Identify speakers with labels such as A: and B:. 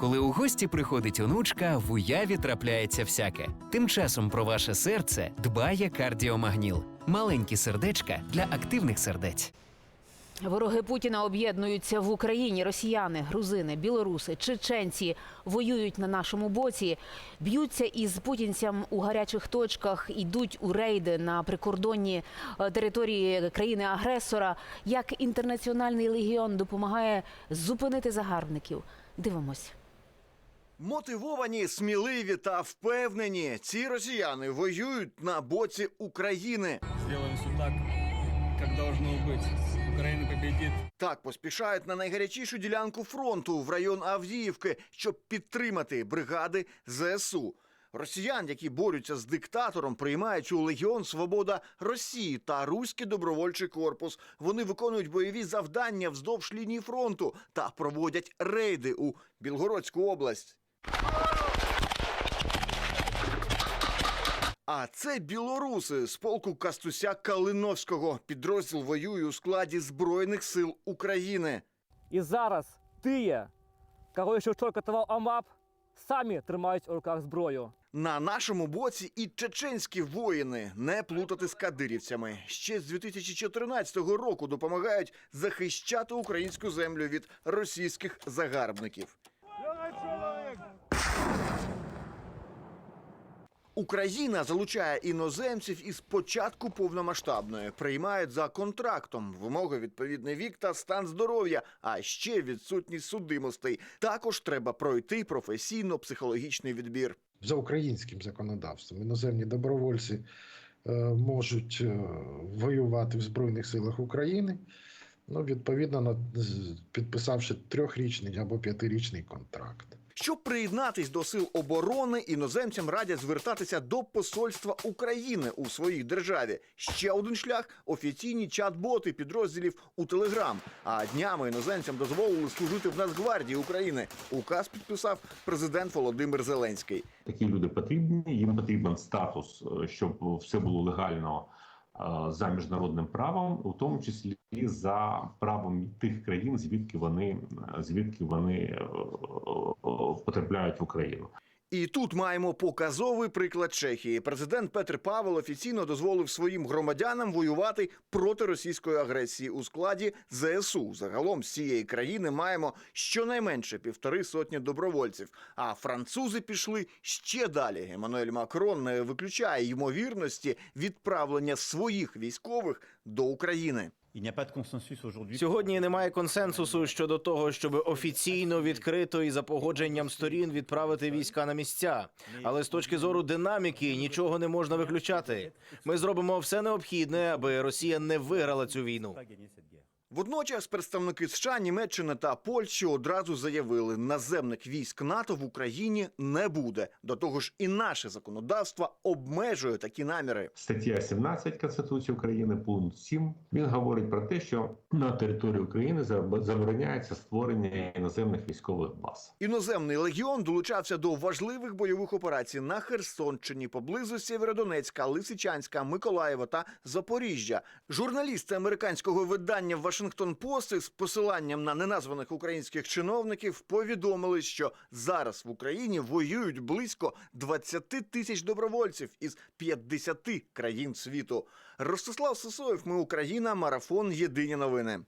A: Коли у гості приходить онучка, в уяві трапляється всяке. Тим часом про ваше серце дбає кардіомагніл. Маленькі сердечка для активних сердець.
B: Вороги Путіна об'єднуються в Україні. Росіяни, грузини, білоруси, чеченці воюють на нашому боці, б'ються із путінцям у гарячих точках, йдуть у рейди на прикордонні е, території країни-агресора. Як інтернаціональний легіон допомагає зупинити загарбників? Дивимось.
C: Мотивовані, сміливі та впевнені, ці росіяни воюють на боці України.
D: Сделаем все так, как должно быть. Украина победит.
C: Так поспішають на найгарячішу ділянку фронту в район Авдіївки, щоб підтримати бригади ЗСУ. Росіян, які борються з диктатором, приймають у Легіон Свобода Росії та Руський добровольчий корпус. Вони виконують бойові завдання вздовж лінії фронту та проводять рейди у Білгородську область. А це білоруси з полку Кастуся Калиновського. Підрозділ воює у складі Збройних сил України.
E: І зараз тие, кого ще вчора катував АМАП, самі тримають у руках зброю.
C: На нашому боці і чеченські воїни не плутати з кадирівцями. Ще з 2014 року допомагають захищати українську землю від російських загарбників. Україна залучає іноземців із початку повномасштабної, приймають за контрактом вимоги відповідний вік та стан здоров'я, а ще відсутність судимостей. Також треба пройти професійно-психологічний відбір.
F: за українським законодавством. Іноземні добровольці е, можуть е, воювати в Збройних силах України, ну, відповідно, на- підписавши трьохрічний або п'ятирічний контракт.
C: Щоб приєднатись до сил оборони, іноземцям радять звертатися до посольства України у своїй державі. Ще один шлях офіційні чат-боти підрозділів у Телеграм. А днями іноземцям дозволили служити в Нацгвардії України. Указ підписав президент Володимир Зеленський.
G: Такі люди потрібні. Їм потрібен статус, е, щоб все було легально е, за міжнародним правом, у тому числі за правом тих країн, звідки вони звідки вони е, е, потрапляють в Україну.
C: І тут маємо показовий приклад Чехії. Президент Петр Павел офіційно дозволив своїм громадянам воювати проти російської агресії у складі ЗСУ. Загалом з цієї країни маємо щонайменше півтори сотні добровольців. А французи пішли ще далі. Еммануель Макрон не виключає ймовірності відправлення своїх військових до України.
H: Il не de.
I: Сьогодні немає консенсусу щодо того, щоб офіційно, відкрито і за погодженням сторін відправити війська на місця. Але з точки зору динаміки нічого не можна виключати. Ми зробимо все необхідне, аби Росія не виграла цю війну.
C: Водночас представники США, Німеччини та Польщі одразу заявили, наземних військ НАТО в Україні не буде. До того ж, і наше законодавство обмежує такі наміри.
G: Стаття 17 Конституції України, пункт 7, він говорить про те, що на території України забороняється створення іноземних військових баз.
C: Іноземний легіон долучався до важливих бойових операцій на Херсонщині, поблизу Сєвєродонецька, Лисичанська, Миколаєва та Запоріжжя. Журналісти американського видання Вашингтон Пост із посиланням на неназваних українських чиновників повідомили, що зараз в Україні воюють близько 20 тисяч добровольців із 50 країн світу. Ростислав Сосоєв, ми Україна, марафон. Єдині новини.